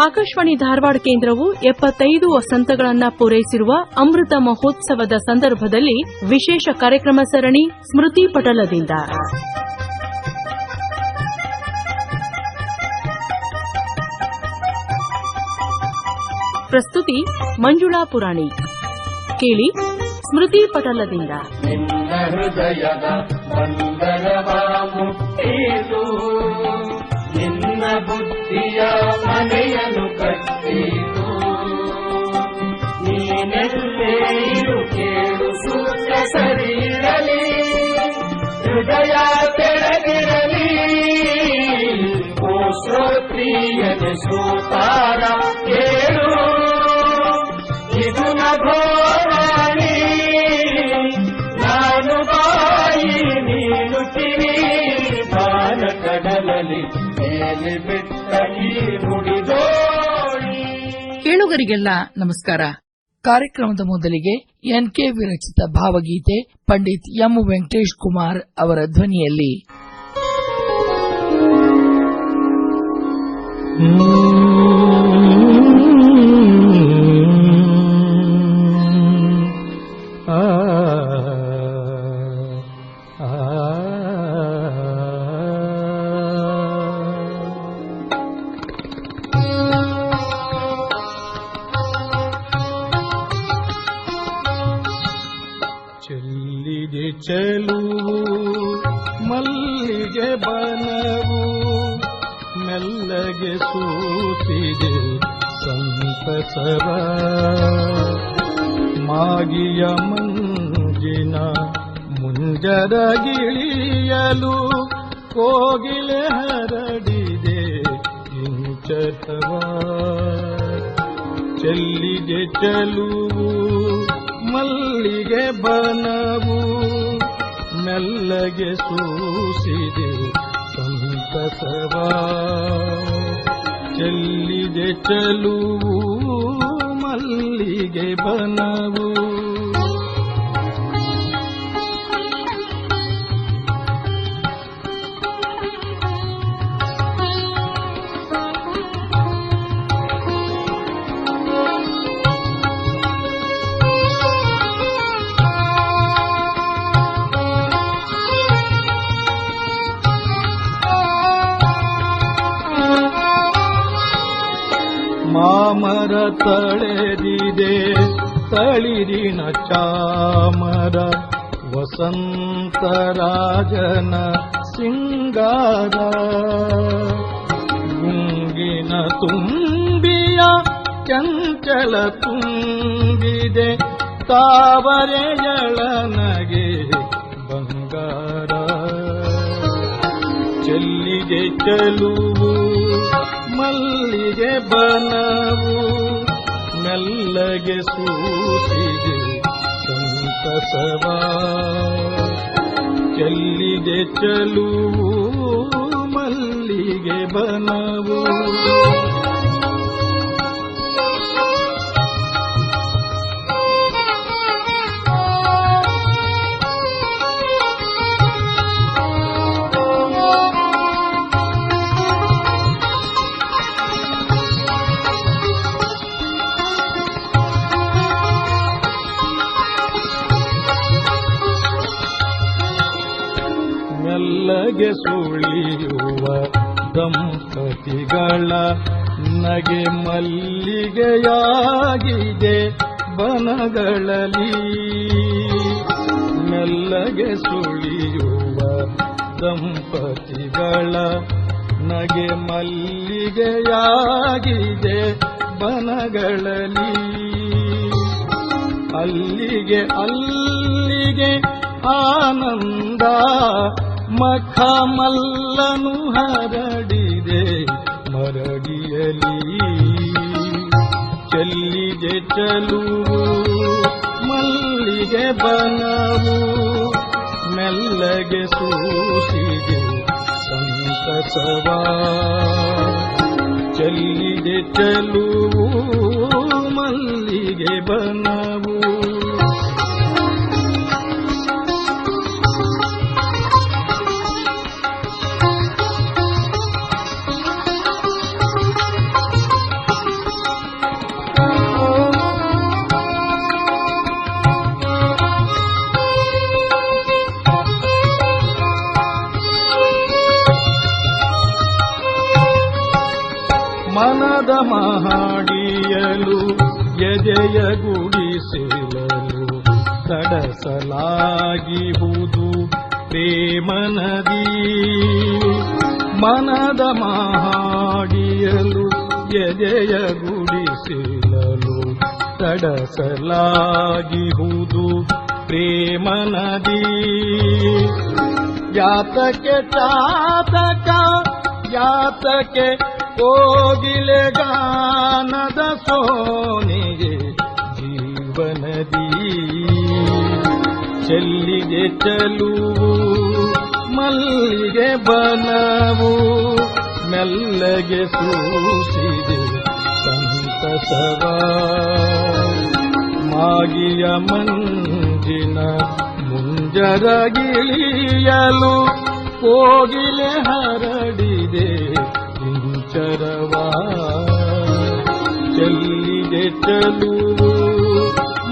ಆಕಾಶವಾಣಿ ಧಾರವಾಡ ಕೇಂದ್ರವು ಎಪ್ಪತ್ತೈದು ವಸಂತಗಳನ್ನು ಪೂರೈಸಿರುವ ಅಮೃತ ಮಹೋತ್ಸವದ ಸಂದರ್ಭದಲ್ಲಿ ವಿಶೇಷ ಕಾರ್ಯಕ್ರಮ ಸರಣಿ ಸ್ಮೃತಿ ಪಟಲದಿಂದ. ಪ್ರಸ್ತುತಿ ಮಂಜುಳಾ ಪುರಾಣಿ. ಕೇಳಿ ಸ್ಮೃತಿ ಪಟಲದಿಂದ. ಹೃದಯದ ನಿನ್ನ ಬುದ್ಧಿಯ ಮನೆಯನ್ನು ಕಟ್ಟಿತು ನೀನೆಲ್ಲೇ ಇರು ಕೇಳು ಸೂತ್ರ ಸರಿರಲಿ ಹೃದಯ ತೆಳಗಿರಲಿ ಓ ಶ್ರೋತ್ರಿಯನೆ ಶ್ರೋತಾರ ಕೇಳು ಇದು ನಭೋವಾಣಿ ನಾನು ಬಾಯಿ ನೀನು ಕಿವಿ ಕೇಳುಗರಿಗೆಲ್ಲ ನಮಸ್ಕಾರ. ಕಾರ್ಯಕ್ರಮದ ಮೊದಲಿಗೆ ಎನ್ ಕೆ ವಿರಚಿತ ಭಾವಗೀತೆ ಪಂಡಿತ್ ಎಂ. ವೆಂಕಟೇಶ್ ಕುಮಾರ್ ಅವರ ಧ್ವನಿಯಲ್ಲಿ. ಮೆಲ್ಲಗೆ ಸೂಸಿದೆ ಸಂತಸವ. ಚೆಲ್ಲಿದೆ ಚಲುವು ಮಲ್ಲಿಗೆ ಬನವು. ಮಾಮರ ತಳೆದಿದೆ. ತಳಿರಿನ ಚಾಮರ ವಸಂತರಾಜನ ಸಿಂಗಾರ. ಗುಂಗಿನ ತುಂಬಿಯ ಚಂಚಲ ತುಂಬಿದೆ. ತಾವರೆಯಳನಗೆ ಬಂಗಾರ. ಚೆಲ್ಲಿಗೆ ಚೆಲುವು ಮಲ್ಲಿಗೆ ಬನವು ಮೆಲ್ಲಗೆ ಸೂಸಿದೆ ಸಂತಸವ. ಚೆಲ್ಲಿಗೆ ಚೆಲುವು ಮಲ್ಲಿಗೆ ಬನವು ಮೆಲ್ಲಗೆ ಸುಳಿಯುವ ದಂಪತಿಗಳ ನಗೆ ಮಲ್ಲಿಗೆಯಾಗಿದೆ ಬನಗಳಲ್ಲಿ. ಮೆಲ್ಲಗೆ ಸುಳಿಯುವ ದಂಪತಿಗಳ ನಗೆ ಮಲ್ಲಿಗೆಯಾಗಿದೆ ಬನಗಳಲ್ಲಿ. ಅಲ್ಲಿಗೆ ಅಲ್ಲಿಗೆ ಆನಂದ ಮಖಮಲ್ಲನು ಹರಡಿದೆ ಮರಡಿಯಲಿ ಚಲ್ಲಿದೆ ಚಲುವು ಮಲ್ಲಿಗೆ ಬನವು ಮೆಲ್ಲಗೆ ಸೂಸಿದೆ ಸಂತಸವ. ಚೆಲ್ಲಿದೆ ಚಲುವು ಮಲ್ಲಿಗೆ ಬನವು ಮಹಾಡಿಯಲು ಎದೆಯ ಗುಡಿಸಲಲು ತಡಸಲಾಗಿಹುದು ಪ್ರೇಮನದಿ ಮನದ ಮಹಾಡಿಯಲು ಎದೆಯ ಗುಡಿಸಲಲು ತಡಸಲಾಗಿಹುದು ಪ್ರೇಮನದಿ ಯಾತಕ್ಕೆ ಚಾತಕ ಯಾತಕ್ಕೆ ಕೋಗಿಲೆ ಗಾನದ ಸೋನಿಗೆ ಜೀವನದಿ. ಚೆಲ್ಲಿಗೆ ಚಲುವು, ಮಲ್ಲಿಗೆ ಬನವು ಮೆಲ್ಲಗೆ ಸೂಸಿದೆ ಸಂತಸವ. ಮಾಗಿಯ ಮಂಜಿನ ಮುಂಜರಗಿಳಿಯಲು ಕೋಗಿಲೆ ಹರಡಿದೆ. ಇಂಚರವ ಚೆಲ್ಲಿಗೆ ಚಲುವು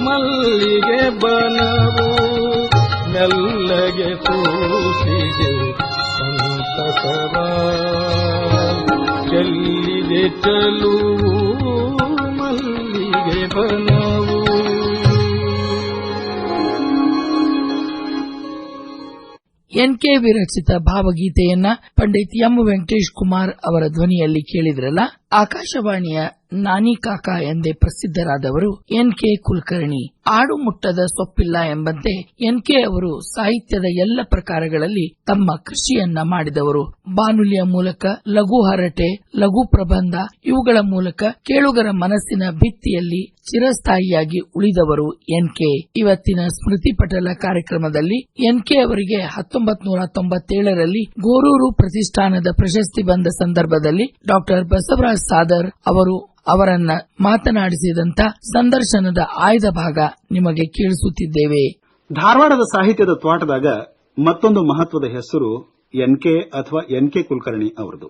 ಮಲ್ಲಿಗೆ ಬನವು ಮೆಲ್ಲಗೆ ಸೂಸಿದೆ ಸಂತಸವಾ. ಚೆಲ್ಲಿಗೆ ಚಲುವು ಮಲ್ಲಿಗೆ ಬನವು ಎನ್ ಕೆ ವಿರಚಿತ ಭಾವಗೀತೆಯನ್ನ ಪಂಡಿತ್ ಎಂ ವೆಂಕಟೇಶ್ ಕುಮಾರ್ ಅವರ ಧ್ವನಿಯಲ್ಲಿ ಕೇಳಿದ್ರಲ್ಲ? ಆಕಾಶವಾಣಿಯ ನಾನಿ ಕಾಕಾ ಎಂದೇ ಪ್ರಸಿದ್ದರಾದವರು ಎನ್ ಕೆ ಕುಲಕರ್ಣಿ. ಆಡು ಮುಟ್ಟದ ಸೊಪ್ಪಿಲ್ಲ ಎಂಬಂತೆ ಎನ್ ಕೆ ಅವರು ಸಾಹಿತ್ಯದ ಎಲ್ಲ ಪ್ರಕಾರಗಳಲ್ಲಿ ತಮ್ಮ ಕೃಷಿಯನ್ನ ಮಾಡಿದವರು. ಬಾನುಲಿಯ ಮೂಲಕ ಲಘು ಹರಟೆ, ಲಘು ಪ್ರಬಂಧ ಇವುಗಳ ಮೂಲಕ ಕೇಳುಗರ ಮನಸ್ಸಿನ ಭಿತ್ತಿಯಲ್ಲಿ ಚಿರಸ್ಥಾಯಿಯಾಗಿ ಉಳಿದವರು ಎನ್ ಕೆ. ಇವತ್ತಿನ ಸ್ಮೃತಿ ಪಟಲ ಕಾರ್ಯಕ್ರಮದಲ್ಲಿ ಎನ್ ಕೆ ಅವರಿಗೆ ಹತ್ತೊಂಬತ್ ನೂರ ತೊಂಬತ್ತೇಳರಲ್ಲಿ ಗೋರೂರು ಪ್ರತಿಷ್ಠಾನದ ಪ್ರಶಸ್ತಿ ಬಂದ ಸಂದರ್ಭದಲ್ಲಿ ಡಾಕ್ಟರ್ ಬಸವರಾಜ್ ಸಾದರ್ ಅವರು ಅವರನ್ನ ಮಾತನಾಡಿಸಿದಂತ ಸಂದರ್ಶನದ ಆಯ್ದ ಭಾಗ ನಿಮಗೆ ಕೇಳಿಸುತ್ತಿದ್ದೇವೆ. ಧಾರವಾಡದ ಸಾಹಿತ್ಯದ ತ್ವಾಟದಾಗ ಮತ್ತೊಂದು ಮಹತ್ವದ ಹೆಸರು ಎನ್ಕೆ ಅಥವಾ ಎನ್ಕೆ ಕುಲಕರ್ಣಿ ಅವರದು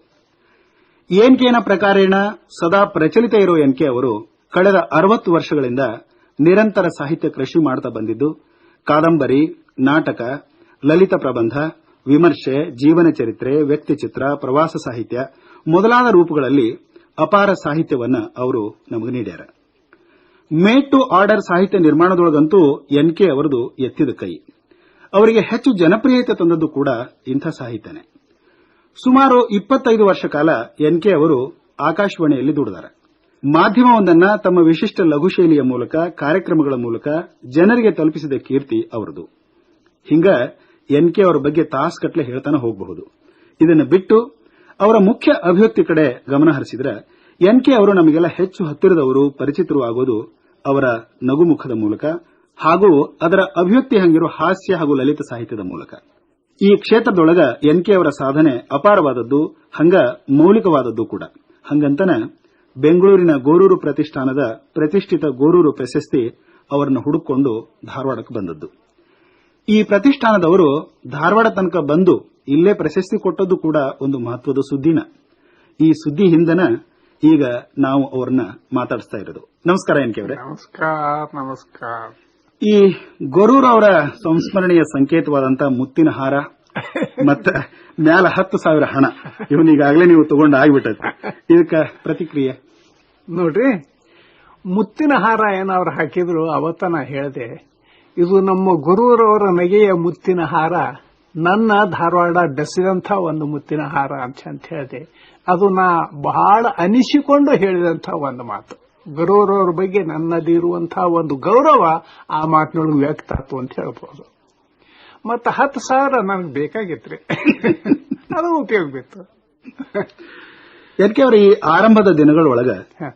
ಎನ್ಕೆನ ಪ್ರಕಾರೇಣ ಸದಾ ಪ್ರಚಲಿತ ಇರೋ ಎನ್ಕೆ ಅವರು ಕಳೆದ ಅರವತ್ತು ವರ್ಷಗಳಿಂದ ನಿರಂತರ ಸಾಹಿತ್ಯ ಕೃಷಿ ಮಾಡ್ತಾ ಬಂದಿದ್ದು, ಕಾದಂಬರಿ, ನಾಟಕ, ಲಲಿತ ಪ್ರಬಂಧ, ವಿಮರ್ಶೆ, ಜೀವನ ಚರಿತ್ರೆ, ವ್ಯಕ್ತಿಚಿತ್ರ, ಪ್ರವಾಸ ಸಾಹಿತ್ಯ ಮೊದಲಾದ ರೂಪಗಳಲ್ಲಿ ಅಪಾರ ಸಾಹಿತ್ಯವನ್ನ ಅವರು ನಮಗೆ ನೀಡ್ಯಾರ. ಮೇಡ್ ಟು ಆರ್ಡರ್ ಸಾಹಿತ್ಯ ನಿರ್ಮಾಣದೊಳಗಂತೂ ಎನ್ಕೆ ಅವರದು ಎತ್ತಿದ ಕೈ. ಅವರಿಗೆ ಹೆಚ್ಚು ಜನಪ್ರಿಯತೆ ತಂದದ್ದು ಕೂಡ ಇಂಥ ಸಾಹಿತ್ಯನೇ. ಸುಮಾರು ಇಪ್ಪತ್ತೈದು ವರ್ಷ ಕಾಲ ಎನ್ಕೆ ಅವರು ಆಕಾಶವಾಣಿಯಲ್ಲಿ ದುಡಿದಾರೆ. ಮಾಧ್ಯಮವೊಂದನ್ನು ತಮ್ಮ ವಿಶಿಷ್ಟ ಲಘು ಶೈಲಿಯ ಮೂಲಕ, ಕಾರ್ಯಕ್ರಮಗಳ ಮೂಲಕ ಜನರಿಗೆ ತಲುಪಿಸಿದ ಕೀರ್ತಿ ಅವರದು. ಹಿಂಗ ಎನ್ಕೆ ಅವರ ಬಗ್ಗೆ ತಾಸ್ಗಟ್ಲೆ ಹೇಳ್ತಾನೆ ಹೋಗಬಹುದು. ಇದನ್ನು ಬಿಟ್ಟು ಅವರ ಮುಖ್ಯ ಅಭಿವ್ಯಕ್ತಿ ಕಡೆ ಗಮನ ಹರಿಸಿದ್ರೆ ಎನ್ಕೆ ಅವರು ನಮಗೆಲ್ಲ ಹೆಚ್ಚು ಹತ್ತಿರದವರು ಪರಿಚಿತರು ಆಗೋದು ಅವರ ನಗುಮುಖದ ಮೂಲಕ ಹಾಗೂ ಅದರ ಅಭಿವ್ಯಕ್ತಿ ಹಂಗಿರುವ ಹಾಸ್ಯ ಹಾಗೂ ಲಲಿತ ಸಾಹಿತ್ಯದ ಮೂಲಕ. ಈ ಕ್ಷೇತ್ರದೊಳಗ ಎನ್ ಕೆ ಅವರ ಸಾಧನೆ ಅಪಾರವಾದದ್ದು, ಹಂಗ ಮೌಲಿಕವಾದದ್ದು ಕೂಡ. ಹಂಗಂತನ ಬೆಂಗಳೂರಿನ ಗೋರೂರು ಪ್ರತಿಷ್ಠಾನದ ಪ್ರತಿಷ್ಠಿತ ಗೋರೂರು ಪ್ರಶಸ್ತಿ ಅವರನ್ನು ಹುಡುಕೊಂಡು ಧಾರವಾಡಕ್ಕೆ ಬಂದದ್ದು. ಈ ಪ್ರತಿಷ್ಠಾನದವರು ಧಾರವಾಡ ತನಕ ಬಂದು ಇಲ್ಲೇ ಪ್ರಶಸ್ತಿ ಕೊಟ್ಟದ್ದು ಕೂಡ ಒಂದು ಮಹತ್ವದ ಸುದ್ದಿನ. ಈ ಸುದ್ದಿ ಹಿಂದನ ಈಗ ನಾವು ಅವ್ರನ್ನ ಮಾತಾಡಿಸ್ತಾ ಇರೋದು. ನಮಸ್ಕಾರ ಎನ್ಕೆ ಅವರೇ. ನಮಸ್ಕಾರ ನಮಸ್ಕಾರ. ಈ ಗೊರೂರ್ ಅವರ ಸಂಸ್ಮರಣೆಯ ಸಂಕೇತವಾದಂತಹ ಮುತ್ತಿನ ಹಾರ ಮತ್ತ ಮ್ಯಾಲ ಹತ್ತು ಸಾವಿರ ಹಣ ಇವನ್ ಈಗಾಗಲೇ ನೀವು ತಗೊಂಡು ಆಗ್ಬಿಟ್ಟೈತೆ ಇದಕ್ಕ ಪ್ರತಿಕ್ರಿಯೆ? ನೋಡ್ರಿ ಮುತ್ತಿನ ಹಾರ ಏನವ್ರು ಹಾಕಿದ್ರು ಅವತ್ತ ನಾ ಹೇಳಿದೆ ಇದು ನಮ್ಮ ಗುರುವರವರ ನಗೆಯ ಮುತ್ತಿನ ಹಾರ. ನನ್ನ ಧಾರವಾಡ ಬೆಸೆದಂಥ ಒಂದು ಮುತ್ತಿನ ಹಾರ ಅಂತ ಅಂತ ಹೇಳಿದೆ. ಅದು ನಾ ಬಹಳ ಅನಿಸಿಕೊಂಡು ಹೇಳಿದಂಥ ಒಂದು ಮಾತು. ಗುರುವರವ್ರ ಬಗ್ಗೆ ನನ್ನದಿರುವಂತಹ ಒಂದು ಗೌರವ ಆ ಮಾತಿನೊಳಗೆ ವ್ಯಕ್ತ ಆಯ್ತು ಅಂತ ಹೇಳ್ಬೋದು. ಮತ್ತ ಹತ್ತು ಸಾವಿರ ನನಗೆ ಬೇಕಾಗಿತ್ರಿ. ಅದು ಉಪಯೋಗ ಬಿತ್ತು. ಅವರ ಈ ಆರಂಭದ ದಿನಗಳೊಳಗ.